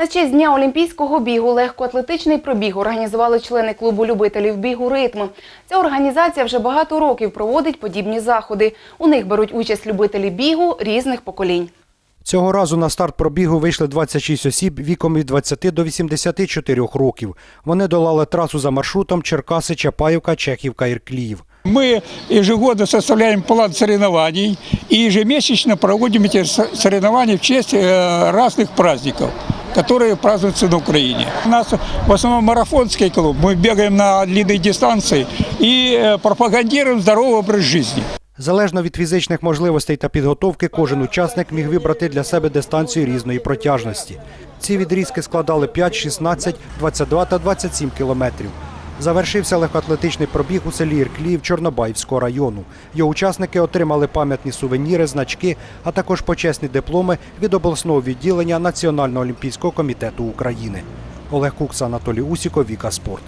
На честь дня олімпійського бігу легкоатлетичний пробіг організували члени клубу любителів бігу «Ритм». Ця організація вже багато років проводить подібні заходи. У них беруть участь любителі бігу різних поколінь. Цього разу на старт пробігу вийшли 26 осіб віком від 20 до 84 років. Вони долали трасу за маршрутом Черкаси, Чапаївка, Чехівка, Іркліїв. Мы ежегодно составляем план соревнований и ежемесячно проводим эти со- соревнования в честь э, разных праздников, которые празднуются на Украине. У нас в основном марафонский клуб, мы бегаем на длинные дистанции и э, пропагандируем здоровый образ жизни. Залежно від фізичних можливостей та підготовки, кожен учасник міг вибрати для себе дистанцію різної протяжності. Ці відрізки складали 5, 16, 22 та 27 кілометрів. Завершився легкоатлетичний пробіг у селі Іркліїв Чорнобаївського району. Його учасники отримали пам'ятні сувеніри, значки, а також почесні дипломи від обласного відділення Національного олімпійського комітету України. Олег Кукса, Анатолій Усіков, Віка Спорт.